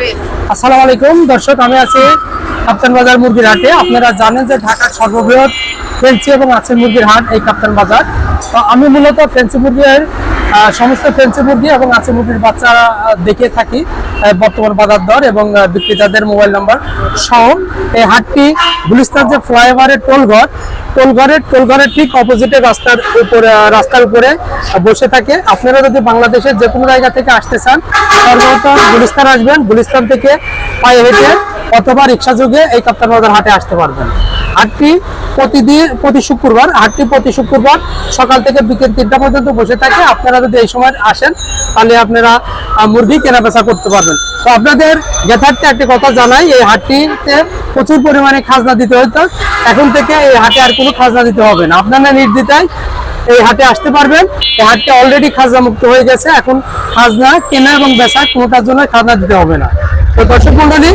আসসালামু আলাইকুম। দর্শক, আমি আছি কাপ্তান বাজার মুরগির হাটে। আপনারা জানেন যে ঢাকার সর্ববৃহৎ ফেন্সি এবং আছে মুরগির হাট এই কাপ্তান বাজার। তো আমি মূলত ফেন্সি মুরগির সমস্ত ফেন্সি মুরগি এবং আছে মুরগির বাচ্চা দেখে থাকি। বর্তমান বাজার দর এবং বিক্রেতাদের মোবাইল নাম্বার সহ এই হাটটি গুলিস্তান যে ফ্লাইওভারের টোলঘর, টোলঘরের টোলঘরের ঠিক অপোজিটে রাস্তার উপরে রাস্তার উপরে বসে থাকে। আপনারা যদি বাংলাদেশের যে কোনো জায়গা থেকে আসতে চান, সর্বপ্রথম গুলিস্তান আসবেন। গুলিস্তান থেকে পায়ে হেঁটে অথবা রিক্সা যোগে এই কাপ্তান বাজার হাটে আসতে পারবেন। হাটটি প্রতিদিন, প্রতি শুক্রবার হাটটি প্রতি শুক্রবার সকাল থেকে বিকেল তিনটা পর্যন্ত বসে থাকে। আপনারা যদি এই সময় আসেন, তাহলে আপনারা মুরগি কেনা বেচা করতে পারবেন। তো আপনাদের যথার্থে একটি কথা জানাই, এই হাটটিতে প্রচুর পরিমাণে খাজনা দিতে হতো এখন থেকে এই হাটে আর কোনো খাজনা দিতে হবে না। আপনারা নির্দ্বিধায় এই হাটে আসতে পারবেন। এই হাটটা অলরেডি খাজনা মুক্ত হয়ে গেছে। এখন খাজনা কেনা এবং বেচা কোনোটার জন্য খাজনা দিতে হবে না। তো দর্শক মন্ডলী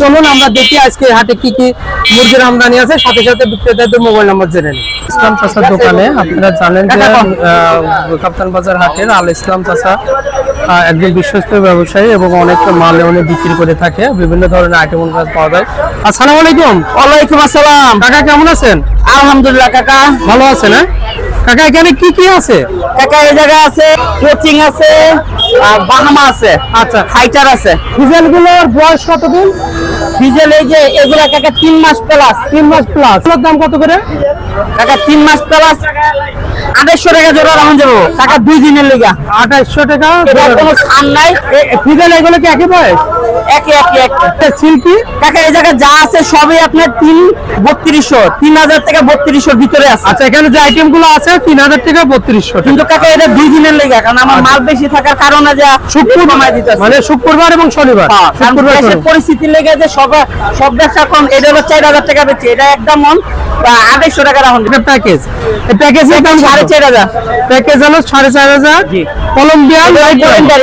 চলুন আমরা দেখি আজকে হাটে কি কি মুরগির আমদানি আছে সাথে সাথে বিক্রেতাদের মোবাইল নাম্বার জেনে নিই। ইসলাম চাষার দোকানে আপনারা জানেন যে কাপ্তান বাজার হাটের আল ইসলাম চাষা একজন বিশ্বস্ত ব্যবসায়ী এবং অনেক মাল উনি বিক্রি করে থাকে বিভিন্ন ধরনের আইটেম কাজ পাওয়া যায়। আসসালামু আলাইকুম। ওয়ালাইকুম আসসালাম। কাকা কেমন আছেন? আলহামদুলিল্লাহ কাকা। ভালো আছেন হ্যাঁ? কাকা এখানে কি কি আছে? কাকা এই জায়গা আছে কোচিং আছে বাহামা আছে আচ্ছা। ফাইটার আছে। ডিজেলগুলোর বয়স কতদিন? ডিজেল এই যে এগুলা কাকা তিন মাস প্লাস তিন মাস প্লাস দাম কত করে? কাকা তিন মাস প্লাস আড়াইশো টাকা জোড়া রাখুন যাব। টাকা দুই দিনের লেগে। আঠাইশশো টাকা। কোনো সার নাই? ডিজেল এগুলো কি একই বয়স? একে একে এক। সিল্কি কাকা এই জায়গায় যা আছে সবই আপনার তিন বত্রিশশো তিন হাজার থেকে বত্রিশশোর ভিতরে আছে। আচ্ছা এখানে যে আইটেমগুলো আছে তিন হাজার টাকা বত্রিশশো কিন্তু কাকা এটা দুই দিনের লেগা কারণ আমার মাল বেশি থাকার কারণে যা শুক্র কমাই দিতে মানে শুক্রবার এবং শনিবার। হ্যাঁ, কারণ শুক্রবার দেশের শনিবার। পরিস্থিতি লেগে যে সব সব ব্যবসা কম এটা হলো চার হাজার টাকা বেচে এটা একদম মন আড়াইশো টাকা প্যাকেজ প্যাকেজের দাম সাড়ে চার হাজার। প্যাকেজ হলো সাড়ে চার হাজার। কলম্বিয়ান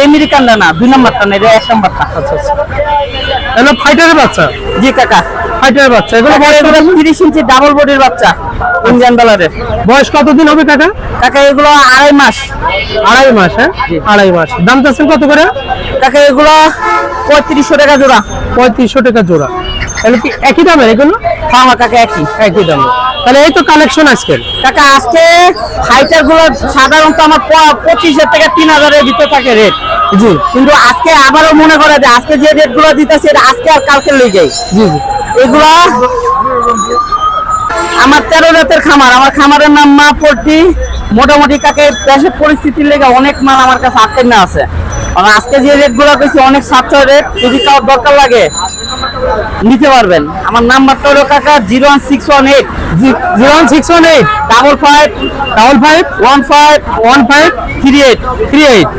আমেরিকানটা না দুই নম্বরটা না এটা এক নম্বরটা। আচ্ছা আচ্ছা এগুলো ফাইটারের বাচ্চা? জি কাকা। ফাইটারের বাচ্চা। এগুলো বয়স তিরিশ ইঞ্চি ডাবল বডির বাচ্চা ইন্ডিয়ান ডলারের বয়স কতদিন হবে কাকা? কাকা এগুলো আড়াই মাস। আড়াই মাস হ্যাঁ? আড়াই মাস। দাম চাচ্ছেন কত করে? কাকা এগুলো পঁয়ত্রিশশো টাকা জোড়া। পঁয়ত্রিশশো টাকা জোড়া। তাহলে কি একই দামের এগুলো? আমার আবারও মনে করে যে আজকে যে রেটগুলো আজকে আর কালকে জি জি। এগুলা আমার তেরো খামার। আমার খামারের নাম মা পট্টি। মোটামুটি কাকে দেশের পরিস্থিতির লেগে অনেক মাল আমার কাছে আটকে না আছে। আজকে যে রেটগুলো পেয়েছি অনেক সাশ্রয় রেট যদি কারোর দরকার লাগে নিতে পারবেন। আমার নাম্বারটা হলো কাকা zero one six one eight zero one six one eight double five double five one five one five three eight three eight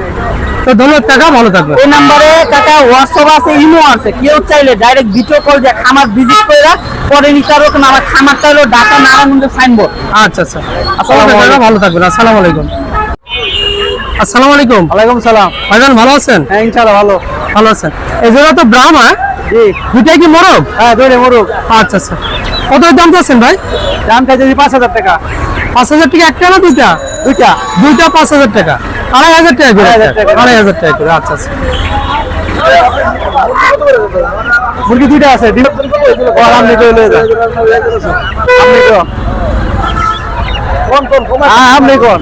তো ধন্যবাদ টাকা ভালো থাকবে এই নাম্বারে কাকা হোয়াটসঅ্যাপ আছে ইমো আছে কেউ চাইলে ডাইরেক্ট ভিডিও কল দিয়ে খামার ভিজিট করে পরে নিতে কারণ আমার খামারটা হলো ঢাকা নারায়ণগঞ্জ সাইনবোর্ড আচ্ছা আচ্ছা। আসসালামু আলাইকুম। ভালো থাকবেন আসসালামু আলাইকুম। আসসালামু আলাইকুম। ওয়ালাইকুম সালাম। ভাইজান ভালো আছেন? হ্যাঁ ইনশাআল্লাহ ভালো। ভালো আছেন। এই জন্য তো ব্রাহ্মা জি। দুটাই কি মরক হ্যাঁ দুইটা মুরুক আচ্ছা আচ্ছা। কত দাম চাচ্ছেন ভাই? দাম চাইছি পাঁচ হাজার টাকা। পাঁচ হাজার টাকা একটা না দুইটা? দুইটা। দুইটা পাঁচ হাজার টাকা। আড়াই হাজার টাকা করে। আড়াই হাজার টাকা। করে আচ্ছা আচ্ছা। মুরগি দুইটা আছে ও আপনি কই আপনি কোন কোন কোন কোন আপনি কোন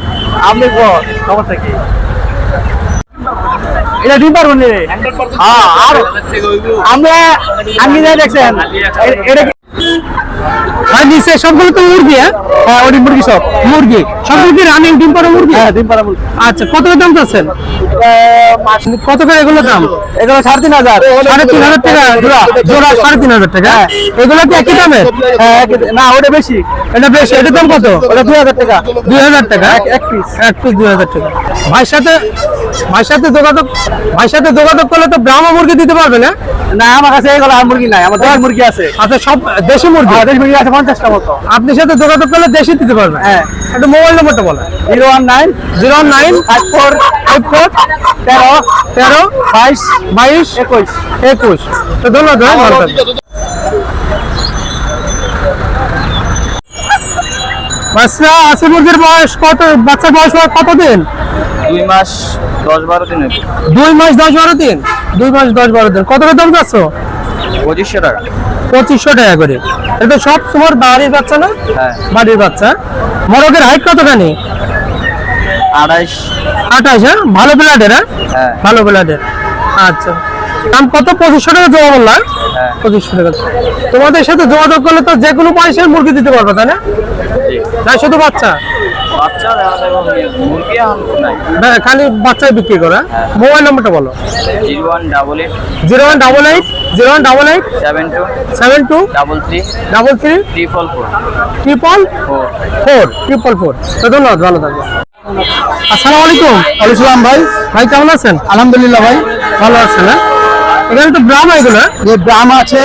আপনি কোন সমস্যা কি? এটা ডিম পারব নি হ্যাঁ আমরা আমি দেখছেন এটা নিচে সবগুলো তো মুরগি হ্যাঁ? হ্যাঁ ওটি মুরগি সব মুরগি। সবগুলো কি রানিং ডিম পাড়া মুরগি? হ্যাঁ ডিম মুরগি। আচ্ছা কত দাম চাচ্ছেন? কত করে এগুলো দাম? এগুলো সাড়ে তিন হাজার। সাড়ে তিন হাজার টাকা জোড়া জোড়া সাড়ে তিন হাজার টাকা এগুলো কি একই দামের? হ্যাঁ, না ওটা বেশি। এটা বেশ এটার দাম কত? ওটা দুই হাজার টাকা। দুই হাজার টাকা? এক পিস এক পিস দুই হাজার টাকা। ভাইয়ের সাথে ভাইয়ের সাথে যোগাযোগ ভাইয়ের সাথে যোগাযোগ করলে তো ব্রাহ্মা মুরগি দিতে পারবে না? না আমার কাছে এগুলো আর মুরগি নাই আমার দেশি মুরগি আছে। আচ্ছা সব দেশি মুরগি? হ্যাঁ, দেশি মুরগি আছে পঞ্চাশটা মতো। আপনার সাথে যোগাযোগ করলে দেশি দিতে পারবে হ্যাঁ। একটা মোবাইল নম্বরটা বলেন। Zero one nine zero nine five four five four তেরো তেরো বাইশ বাইশ একুশ। একুশ। তো ধন্যবাদ ভালো বাচ্চা আছে মুরগির বয়স কত বাচ্চার বয়স কতদিন? দুই মাস দশ বারো দিন দুই মাস দশ বারো দিন? দুই মাস দশ বারো দিন। কত করে দাম চাচ্ছ? পঁচিশশো টাকা। পঁচিশশো টাকা করে। এটা সব তোমার বাড়ির বাচ্চা না? হ্যাঁ। বাড়ির বাচ্চা। মরকের হাইট কতখানি? আড়াইশ। আঠাশ হ্যাঁ? ভালো ব্লাডের হ্যাঁ? হ্যাঁ। ভালো ব্লাডের আচ্ছা। দাম কত? পঁচিশশো টাকা জমা বললাম হ্যাঁ? পঁচিশশো টাকা। তোমাদের সাথে যোগাযোগ করলে তো যে কোনো পয়সায় মুরগি দিতে পারবে তাই না? না শুধু বাচ্চা? খালি বাচ্চাই বিক্রি করে মোবাইল নাম্বারটা বলো। Zero one double eight. Zero one double eight. Zero one double eight seven two seven two double three double three triple four triple four four triple four. তো ধন্যবাদ ভালো থাকবে আসসালামু আলাইকুম। আলাইকুম ভাই। ভাই কেমন আছেন? আলহামদুলিল্লাহ ভাই। ভালো আছেন হ্যাঁ? এখানে তো ব্রাহ্মা এগুলো হ্যাঁ? যে ব্রাহ্ম আছে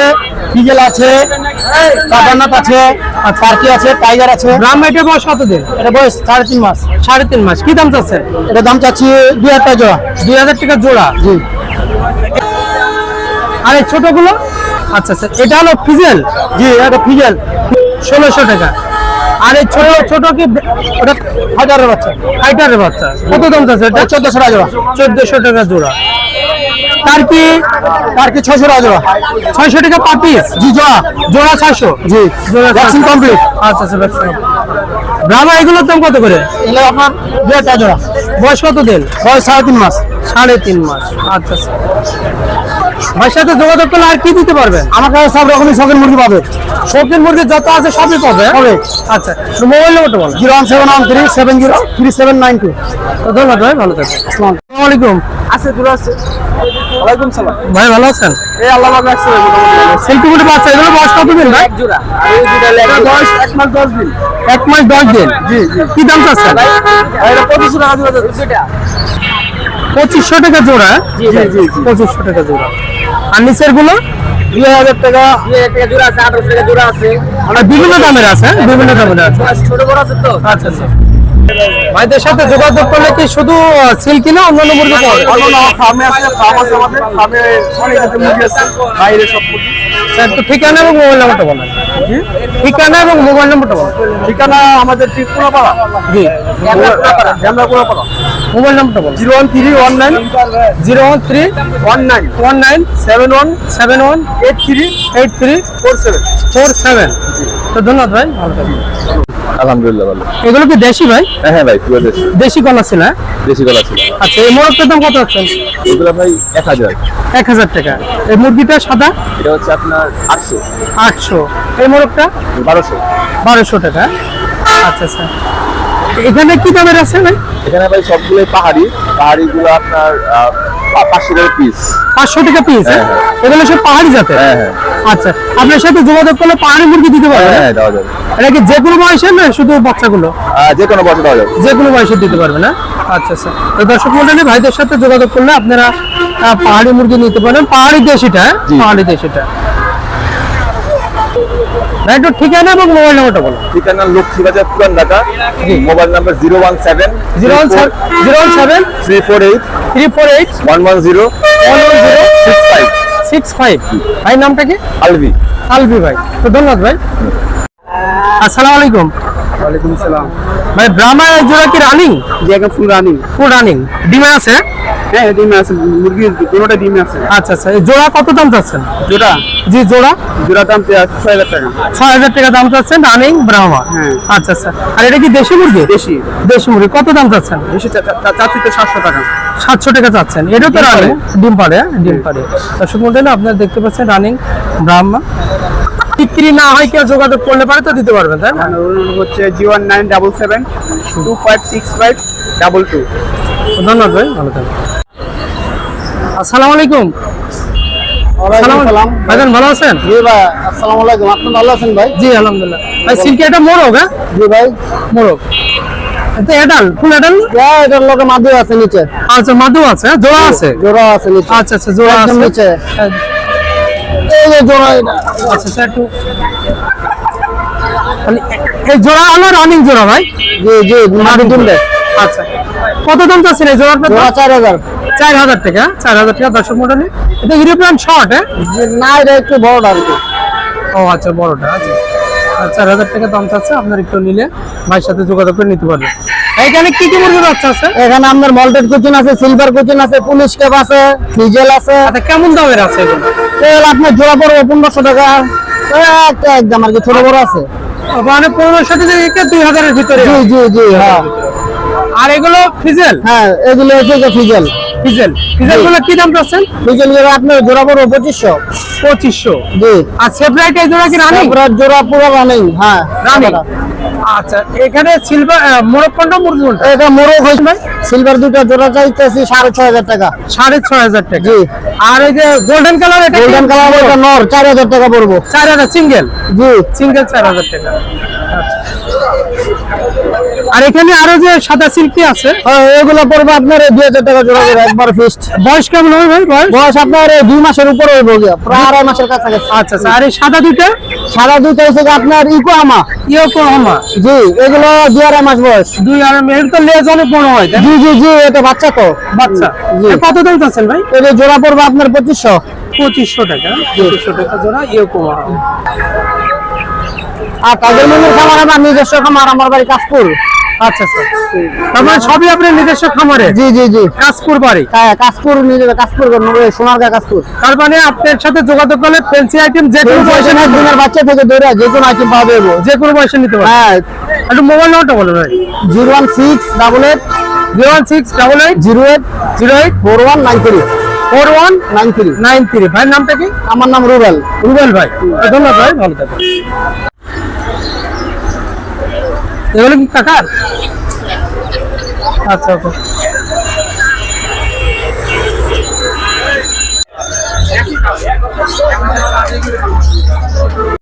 পিজেল আছে কাবারনাথ আছে আর টার্কি আছে টাইগার আছে। ব্রাহ্মা এটা বয়স কত দিন এটা বয়স সাড়ে তিন মাস। সাড়ে তিন মাস। কি দাম চাচ্ছেন? এটা দাম চাচ্ছি দুই হাজার টাকা জোড়া। দুই হাজার টাকা জোড়া? জি। আর এই ছোটগুলো? আচ্ছা আচ্ছা এটা হলো ফিজেল। জি এটা ফিজেল। ষোলোশো টাকা। আর এই ছোট ছোট কি? ওটা হাজারের বাচ্চা। ফাইটারের বাচ্চা। কত দাম চাচ্ছে এটা? চোদ্দশো টাকা জোড়া। চোদ্দশো টাকা জোড়া। তার কি? টার্কি ছশো টাকা জোড়া? ছয়শো টাকা পার পিস জি জোড়া। জোড়া ছয়শো? জি জোড়া ভ্যাকসিন কমপ্লিট আচ্ছা আচ্ছা ভ্যাকসিন ব্রাহ্মা এগুলোর দাম কত করে? এগুলো আপনার হাজার টাকা জোড়া। বয়স কত দিন? বয়স সাড়ে তিন মাস। সাড়ে তিন মাস। আচ্ছা আচ্ছা। ভাইয়ের সাথে যোগাযোগ করলে আর কি দিতে পারবেন আমার কাছে সব রকমের শখের মুরগি পাবে। শৌখিন মুরগি যত আছে সবই পাবে? হবে আচ্ছা মোবাইল নাম্বারটা বলো। Zero one seven one three seven zero three seven nine two. ধন্যবাদ ভাই ভালো থাকবেন। আসসালামু আলাইকুম। আছে দূর আছে। ওয়ালাইকুম সালাম। ভাই ভালো আছেন? এই আল্লাহ বাবা আছে সেলফি মুটি বাচ্চা এগুলো বয়স কত দিন ভাই? জোড়া। এই দুটা লেগে বয়স? এক মাস দশ দিন। এক মাস দশ দিন? জি কি দাম চাচ্ছেন? আর এটা পঁচিশশো টাকা জোড়া পঁচিশশো টাকা জোড়া? জি, জি, জি। পঁচিশশো টাকা জোড়া। আর নিচেরগুলো? দুই হাজার টাকা দুই হাজার টাকা জোড়া আছে আঠারোশো টাকা জোড়া আছে। বিভিন্ন দামের আছে হ্যাঁ? বিভিন্ন দামের আছে। ছোট বড় আছে তো? আচ্ছা আচ্ছা। ভাইদের সাথে যোগাযোগ করলে কি শুধু সিল্কি না অন্যান্য মুরগি? ফার্মে আছে ফার্ম আছে আমাদের ফার্মে অনেক মুরগি আছে বাইরে সব স্যার তো ঠিকানা এবং মোবাইল নাম্বারটা বলেন। ঠিকানা এবং মোবাইল নাম্বারটা বলেন। ঠিকানা আমাদের ত্রিপুরাপাড়া জি। ঢ্যামরাপুরাপাড়া মোবাইল নাম্বারটা বলেন। Zero one three one nine zero one three one nine one nine seven one seven one eight three eight three four seven. Four seven. তো ধন্যবাদ ভাই ভালো থাকবেন। আলহামদুলিল্লাহ ভালো। এগুলো কি দেশি ভাই? হ্যাঁ হ্যাঁ ভাই পুরো দেশি। দেশি কলা ছিল? দেশি কলা ছিল আচ্ছা এই মোরগটার দাম কত আছেন এগুলো ভাই এক হাজার। এক হাজার টাকা। এই মুরগিটা সাদা? এটা হচ্ছে আপনার আটশো। আটশো। এই মোরগটা? বারোশো। বারোশো টাকা। আচ্ছা আচ্ছা। এখানে কি দামের আছে ভাই? এখানে ভাই সবগুলোই পাহাড়ি। পাহাড়িগুলো আপনার পাঁচশো টাকা পিস পাঁচশো টাকা পিস হ্যাঁ, এগুলো সব পাহাড়ি জাতের? হ্যাঁ হ্যাঁ। আচ্ছা আপনার সাথে যোগাযোগ করলে পাহাড়ি মুরগি দিতে পারবেন হ্যাঁ দেওয়া যাবে। এটা কি যে কোনো বয়সের না শুধু বাচ্চাগুলো? যে কোনো দেওয়া যাবে। যে কোনো বয়সে দিতে পারবে না আচ্ছা আচ্ছা। তো দর্শক মন্ডলী ভাইদের সাথে যোগাযোগ করলে আপনারা পাহাড়ি মুরগি নিতে পারেন পাহাড়ি দেশিটা হ্যাঁ? পাহাড়ি দেশিটা। ভাই একটু ঠিকানা এবং মোবাইল নাম্বারটা বলো। ঠিকানা Lakshmibazar Puran Dhaka mobile number zero one seven zero one zero one seven three four eight three four eight one one zero one one zero six five six five ভাই নামটা কি? আলভি। আলবি ভাই। তো ধন্যবাদ ভাই। আসসালামু আলাইকুম। ওয়ালাইকুম সালাম ভাই ব্রাহ্মা জোড়া কি রানিং যে এখন ফুল রানিং ফুল রানিং ডিমে আছে? হ্যাঁ ডিমে আছে মুরগি দুটোটা ডিমে আছে। আচ্ছা আচ্ছা জোড়া কত দাম চাচ্ছেন? জোড়া? জি জোড়া? জোড়া দাম ছয় হাজার টাকা। ছয় হাজার টাকা দাম চাচ্ছেন রানিং ব্রাহ্মা। হ্যাঁ। আচ্ছা আচ্ছা আর এটা কি দেশি মুরগি? দেশি। দেশি মুরগি কত দাম চাচ্ছেন? দেশি চাচ্ছি তো সাতশো টাকা। সাতশো টাকা চাচ্ছেন। এটাও তো ডিম। রানিং ডিম পাড়ে হ্যাঁ? ডিম পাড়ে। দর্শক মন্ডলী আপনারা দেখতে পাচ্ছেন রানিং ব্রাহ্মা। বিক্রি না হয় কেউ যোগাযোগ করলে পারে তো দিতে পারবেন তাই না? হচ্ছে জি one nine double seven two five six five double two. ধন্যবাদ ভাই ভালো থাকবেন। আসসালামু আলাইকুম। ভাইজান ভালো আছেন? জি ভাই আসসালামু আলাইকুম। আপনি ভালো আছেন ভাই? জি আলহামদুলিল্লাহ। ভাই সিল্কি এটা মোরগ হ্যাঁ? জি ভাই। মোরগ। এটা এডাল ফুল এডাল হ্যাঁ এটার লোকে মাদু আছে নিচে। আচ্ছা মাদু আছে হ্যাঁ? জোড়া আছে? জোড়া আছে নিচে। আচ্ছা আচ্ছা জোড়া আছে। নিচে। হ্যাঁ, এই যে জোড়া এটা। আচ্ছা স্যার একটু এই জোড়া হলো রানিং জোড়া ভাই? জি জি মাদু তুলবে আচ্ছা। কত দাম চাচ্ছেন এই জোড়াটা জোড়া চার হাজার। চার হাজার টাকা চার হাজার টাকা দর্শক মন্ডলী। এটা ইউরোপিয়ান শর্ট হ্যাঁ? না এটা একটু বড়টা আর কি। ও আচ্ছা বড়টা আচ্ছা। চার হাজার টাকা দাম চাচ্ছে আপনার একটু নিলে ভাইয়ের সাথে যোগাযোগ করে নিতে পারবেন। এখানে কি কি মুরগির বাচ্চা আছে? এখানে আপনার মল্টেড কুচিন আছে সিলভার কুচিন আছে পুলিশ ক্যাপ আছে ডিজেল আছে। আচ্ছা কেমন দামের আছে এগুলো? তেল আপনার জোড়া পড়বে পনেরোশো টাকা। একদম আর কি ছোট বড় আছে। মানে পনেরোশো থেকে দুই হাজারের ভিতরে। জি জি জি হ্যাঁ। আর এগুলো ফিজেল? হ্যাঁ এগুলো হচ্ছে ফিজেল ফিজেল। ফিজেল। গুলো কি দাম পাচ্ছেন ফিজেলগুলো আপনার জোড়া পড়বে পঁচিশশো। পঁচিশশো। জি। আর সেপারেট এই জোড়া কি রানিং জোড়া পুরো রানিং হ্যাঁ রানিং আচ্ছা এখানে সিলভার মুরগি কোনটা এটা মোরগ হয়েছে সিলভার দুটো জোড়া চাইতেছি সাড়ে ছয় হাজার টাকা। সাড়ে ছয় হাজার টাকা। জি। আর এই যে গোল্ডেন কালার এটা গোল্ডেন কালার এটা নর চার হাজার টাকা পড়ব। চার হাজার সিঙ্গেল জি। সিঙ্গেল চার হাজার টাকা। আচ্ছা। আর এখানে আরও যে সাদা সিল্কি আছে হ্যাঁ, এগুলো পড়বে আপনার দুই হাজার টাকা জোড়া করে একবার ফিক্সড বয়স কেমন হবে ভাই বয়স? বয়স আপনার দুই মাসের উপরে হইব প্রায় আড়াই মাসের কাছাকাছি। আচ্ছা আচ্ছা আর এই সাদা দুইটা? সারা দুইটা হচ্ছে আপনার ইকো আমা ইয়োকোহামা জি এগুলো দুই আড়াই মাস বয়স। দুই আর এর তো লেজ অনেক বড় হয় জি জি জি এটা বাচ্চা তো। বাচ্চা। কত দাম চাচ্ছেন ভাই? এটা জোড়া পড়বে আপনার পঁচিশশো। পঁচিশশো টাকা পঁচিশশো টাকা জোড়া ইয়োকোহামা আর তাদের খামার আমার নিজস্ব খামার আমার বাড়ি কাশপুর আচ্ছা স্যার তার মানে সবই আপনার নিজস্ব খামারে? জি জি জি। কাশপুর বাড়ি? কা- কাশপুর নিজের কাশপুর সোনারগা কাশপুর। তার মানে আপনার সাথে যোগাযোগ করলে ফ্যান্সি আইটেম যে কোনো পয়সা দিনের বাচ্চা থেকে ধরে যে কোনো আইটেম পাওয়া যাবে। যে কোনো বয়সে নিতে পারবেন হ্যাঁ। একটু মোবাইল নাম্বারটা বলুন ভাই। Zero one six double eight. Zero one six double eight. Zero eight. Zero eight. Four one nine three. Four one nine three. Nine three. ভাইয়ের নামটা কি? আমার নাম রুবেল। রুবেল ভাই। ধন্যবাদ ভাই ভালো থাকবেন। এগুলো কি কাকার? আচ্ছা আচ্ছা।